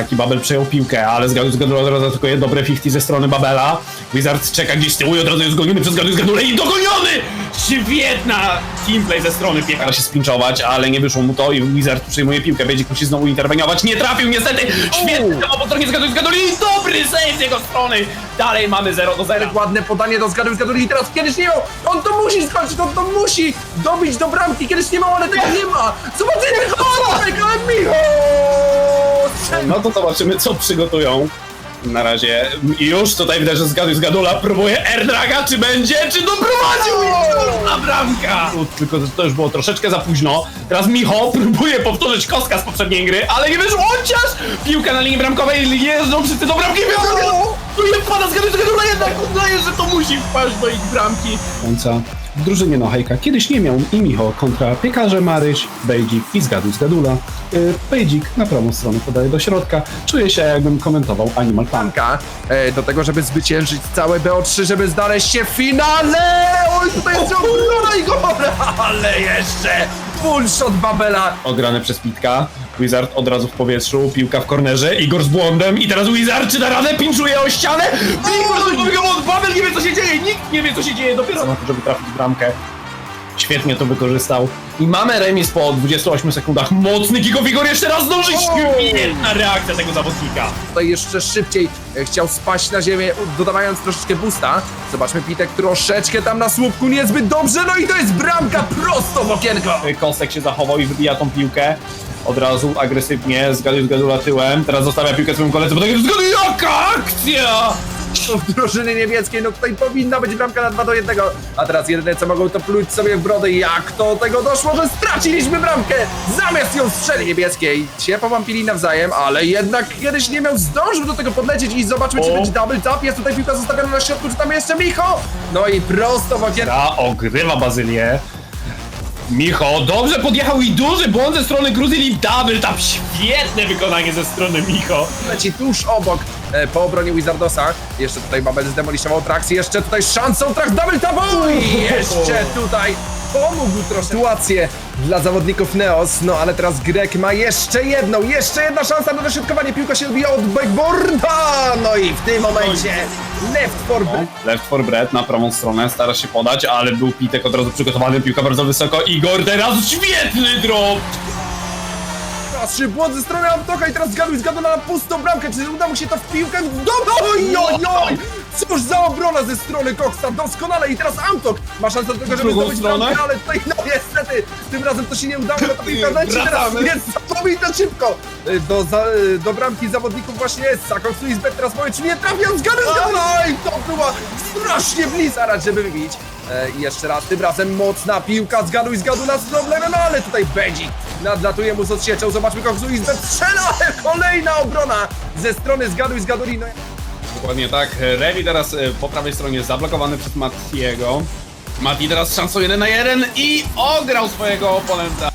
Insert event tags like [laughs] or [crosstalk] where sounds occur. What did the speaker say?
kontraki, Babel przejął piłkę, ale razu atakuje dobre 50 ze strony Babela. Wizard czeka gdzieś z tyłu i od razu jest goniony przez zgaduj zgadulę i dogoniony! Świetna teamplay ze strony Piekara się spinczować, ale nie wyszło mu to i Wizard przejmuje piłkę, będzie musi znowu interweniować, nie trafił niestety! Świetny po stronie zgaduj zgaduli i dobry save z jego strony! Dalej mamy 0 do 0. Ładne podanie do zgadu zgadu i teraz kiedyś nie miał! On to musi skończyć, on to musi dobić do bramki, kiedyś nie miał, ale tego nie ma! Zobaczymy, chodź, [laughs] ale Michał! Strzelił. No to zobaczymy, co przygotują. Na razie już tutaj widać, że zgaduj zgadula próbuje Erdraga, czy będzie, czy doprowadził na bramka! Tylko że to już było troszeczkę za późno. Teraz Micho próbuje powtórzyć kostka z poprzedniej gry, ale nie wyszło, chociaż piłka na linii bramkowej, jeżdżą wszyscy do bramki, tu nie wpada zgaduj zgadula, jednak uznaje, że to musi wpaść do ich bramki. Końca. W drużynie Nohejka kiedyś nie miał i Micho kontra Piekarze Maryś, Bejdzik i Zgaduj Zgadula. Yy, Bejdzik na prawą stronę podaje do środka. Czuję się jakbym komentował Animal Punk. Bramka e, do tego, żeby zwyciężyć całe BO3, żeby znaleźć się w finale! Oj, tutaj jest obrona i! Ale jeszcze full shot Babela! Ograne przez Pitka. Wizard od razu w powietrzu, piłka w kornerze, Igor z błądem i teraz Wizard czy da radę, pinczuje o ścianę. Igor powiedział od Babel, nie wie co się dzieje, nikt nie wie co się dzieje, dopiero na to, żeby trafić w bramkę. Świetnie to wykorzystał. I mamy remis po 28 sekundach. Mocny kick Igor jeszcze raz zdąży. Świetna reakcja tego zawodnika. Tutaj jeszcze szybciej e, chciał spaść na ziemię, dodawając troszeczkę boosta. Zobaczmy Pitek troszeczkę tam na słupku, niezbyt dobrze, no i to jest bramka prosto w okienko! Kostek się zachował i wybija tą piłkę. Od razu agresywnie, zgaduj zgadula tyłem. Teraz zostawia piłkę swoim koledze, bo tak zgaduj, jaka akcja! W drużynie niemieckiej, no tutaj powinna być bramka na 2 do 1, a teraz jedyne co mogą to pluć sobie w brodę. Jak to do tego doszło, że straciliśmy bramkę? Zamiast ją strzeli niebieskiej. Się powampili nawzajem, ale jednak kiedyś nie miał, zdążył do tego podlecieć i zobaczmy czy będzie double tap. Jest tutaj piłka zostawiona na środku, czy tam jeszcze Micho? No i prosto w okienko. Ta ogrywa Bazylię. Micho dobrze podjechał i duży błąd ze strony Gruzylii. Double tap, świetne wykonanie ze strony Micho. leci tuż obok e, po obronie Wizardosa. Jeszcze tutaj Babel zdemoliszował Trax, jeszcze tutaj szansą Trax double tapu i jeszcze tutaj pomógł troszkę sytuację dla zawodników Neos, no ale teraz Grek ma jeszcze jedną, jeszcze jedna szansa na dośrodkowanie, piłka się odbija od backboarda, no i w tym momencie left for No, Left for bread na prawą stronę, stara się podać, ale był Pitek od razu przygotowany, piłka bardzo wysoko. Igor teraz świetny drop! Patrzy błąd ze strony Antoka i teraz zgaduj, zgaduj na pustą bramkę. Czy uda mu się to w piłkę? Do... Oj, oj, oj! Cóż za obrona ze strony Coxa, doskonale. I teraz Antok ma szansę do tego, żeby drugą zdobyć stronę? bramkę, ale tutaj no niestety tym razem to się nie udało. Ta piłka leci teraz Wracamy. niesamowite szybko Y, do, za, y, do bramki zawodników właśnie Essa. Cox Lisbeth teraz powie, czy nie trafią, zgaduj, zgaduj! Oj, to była strasznie bliska, żeby wybić. E, I jeszcze raz, tym razem mocna piłka, zgaduj, zgaduj nas problemem, ale tutaj Bedzik nadlatuje mu z odsieczą, zobaczmy Cox Lisbeth strzela, ale [laughs] kolejna obrona ze strony zgaduj, zgaduj, no Dokładnie tak. Revi teraz e, po prawej stronie zablokowany przez Mattiego. Matti teraz szansą 1 na 1 i ograł swojego oponenta.